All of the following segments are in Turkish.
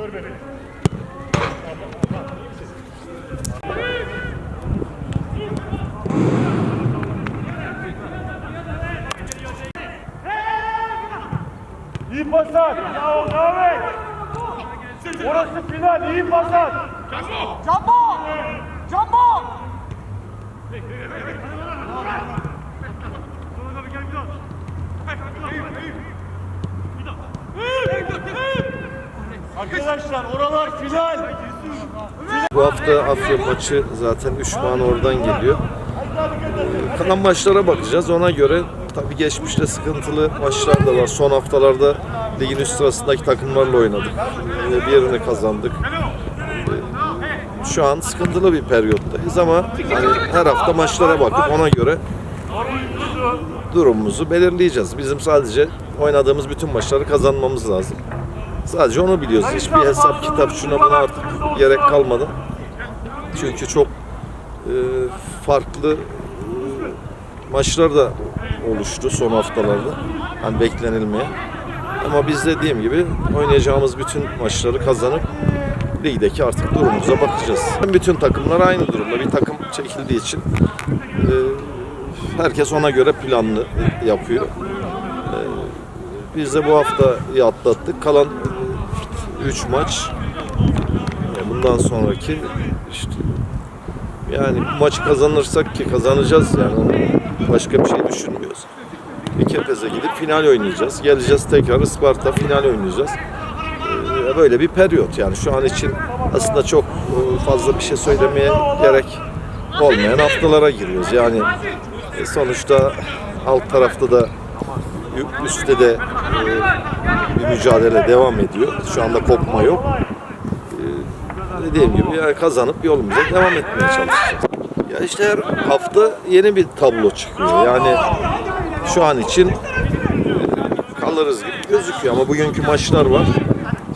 Gör beni. İyi pas at. Bravo. Orası final, iyi pas at. Jumbo! Jumbo! Arkadaşlar oralar final. Bu hafta Afyon maçı zaten 3 puan oradan geliyor. Kalan maçlara bakacağız. Ona göre tabii geçmişte sıkıntılı maçlar da var. Son haftalarda ligin üst sırasındaki takımlarla oynadık. Birini kazandık. Ee, Şu an sıkıntılı bir periyottayız ama hani her hafta maçlara bakıp ona göre durumumuzu belirleyeceğiz. Bizim sadece oynadığımız bütün maçları kazanmamız lazım. Sadece onu biliyoruz. Hiçbir hesap, kitap, şuna buna artık gerek kalmadı. Çünkü çok e, farklı e, maçlar da oluştu son haftalarda. Hani beklenilmeye. Ama biz dediğim gibi oynayacağımız bütün maçları kazanıp ligdeki artık durumumuza bakacağız. Bütün takımlar aynı durumda. Bir takım çekildiği için e, herkes ona göre planlı yapıyor. E, biz de bu haftayı atlattık. Kalan 3 maç e, bundan sonraki işte yani bu maçı kazanırsak ki kazanacağız yani başka bir şey düşünmüyoruz. Bir Kepez'e gidip final oynayacağız. Geleceğiz tekrar Isparta final oynayacağız. Ee, Böyle bir periyot yani şu an için aslında çok e, fazla bir şey söylemeye gerek olmayan haftalara giriyoruz. Yani e, sonuçta alt tarafta da üstte de e, bir mücadele devam ediyor. Şu anda kopma yok. Ee, dediğim gibi yani kazanıp yolumuza devam etmeye çalışacağız. Ya işte her hafta yeni bir tablo çıkıyor. Yani şu an için e, kalırız gibi gözüküyor ama bugünkü maçlar var.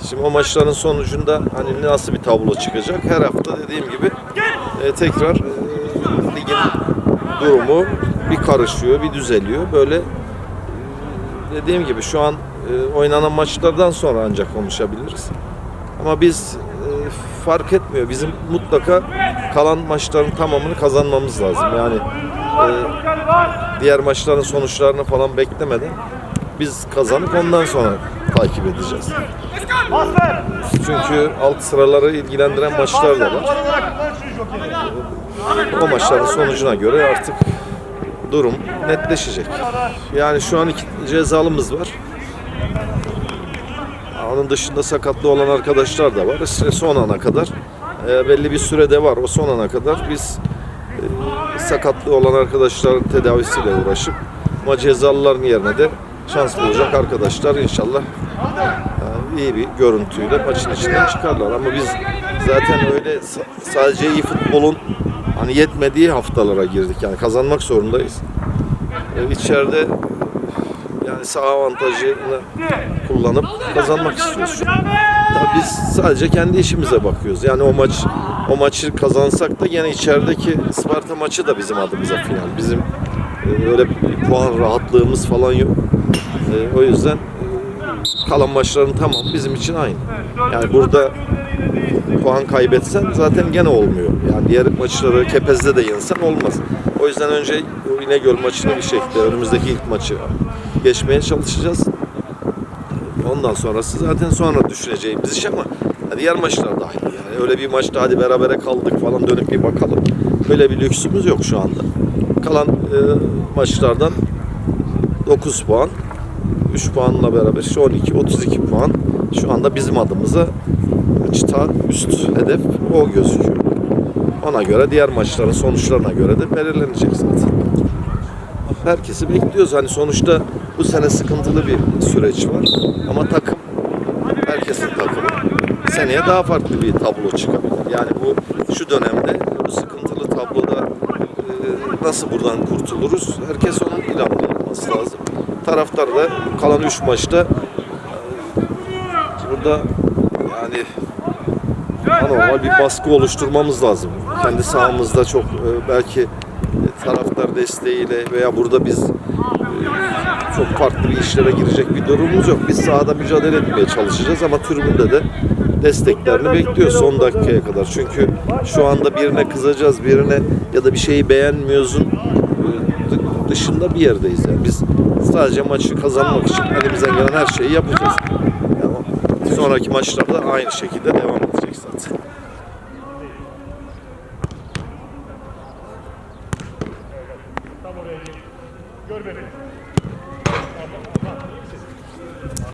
Şimdi o maçların sonucunda hani nasıl bir tablo çıkacak? Her hafta dediğim gibi e, tekrar e, ligin durumu bir karışıyor, bir düzeliyor. Böyle e, dediğim gibi şu an e, oynanan maçlardan sonra ancak konuşabiliriz. Ama biz e, fark etmiyor. Bizim mutlaka kalan maçların tamamını kazanmamız lazım. Yani e, diğer maçların sonuçlarını falan beklemeden biz kazanıp ondan sonra takip edeceğiz. Çünkü alt sıraları ilgilendiren maçlar da var. O maçların sonucuna göre artık durum netleşecek. Yani şu an iki cezalımız var. Onun dışında sakatlı olan arkadaşlar da var. İşte son ana kadar e, belli bir sürede var. O son ana kadar biz e, sakatlı olan arkadaşların tedavisiyle uğraşıp ama cezalıların yerine de şans bulacak arkadaşlar inşallah e, iyi bir görüntüyle maçın içinden çıkarlar. Ama biz zaten öyle sa- sadece iyi futbolun hani yetmediği haftalara girdik. Yani kazanmak zorundayız. E, içeride yani sağ avantajını kullanıp kazanmak istiyoruz. Ya biz sadece kendi işimize bakıyoruz. Yani o maç o maçı kazansak da yine içerideki Sparta maçı da bizim adımıza final. Bizim e, öyle bir puan rahatlığımız falan yok. E, o yüzden e, kalan maçların tamamı bizim için aynı. Yani burada puan kaybetsen zaten gene olmuyor. Yani diğer maçları Kepez'de de yensen olmaz. O yüzden önce İnegöl maçını bir şekilde önümüzdeki ilk maçı geçmeye çalışacağız. Ondan sonrası zaten sonra düşüneceğimiz iş ama ya diğer maçlar da aynı. Yani öyle bir maçta hadi berabere kaldık falan dönüp bir bakalım. Böyle bir lüksümüz yok şu anda. Kalan e, maçlardan 9 puan, 3 puanla beraber işte 12, 32 puan şu anda bizim adımıza çıta üst hedef o gözüküyor. Ona göre diğer maçların sonuçlarına göre de belirlenecek zaten. Herkesi bekliyoruz. Hani sonuçta bu sene sıkıntılı bir süreç var. Ama takım, herkesin takımı seneye daha farklı bir tablo çıkabilir. Yani bu şu dönemde bu sıkıntılı tabloda e, nasıl buradan kurtuluruz? Herkes onun planını yapması lazım. Taraftar da kalan 3 maçta e, burada yani anormal bir baskı oluşturmamız lazım. Kendi sahamızda çok e, belki taraftar desteğiyle veya burada biz e, çok farklı bir işlere girecek bir durumumuz yok. Biz sahada mücadele etmeye çalışacağız ama tribünde de desteklerini bekliyor son dakikaya kadar. Çünkü şu anda birine kızacağız, birine ya da bir şeyi beğenmiyoruzun e, dışında bir yerdeyiz. Yani biz sadece maçı kazanmak için elimizden gelen her şeyi yapacağız sonraki maçlarda aynı şekilde devam edecek zaten. Tam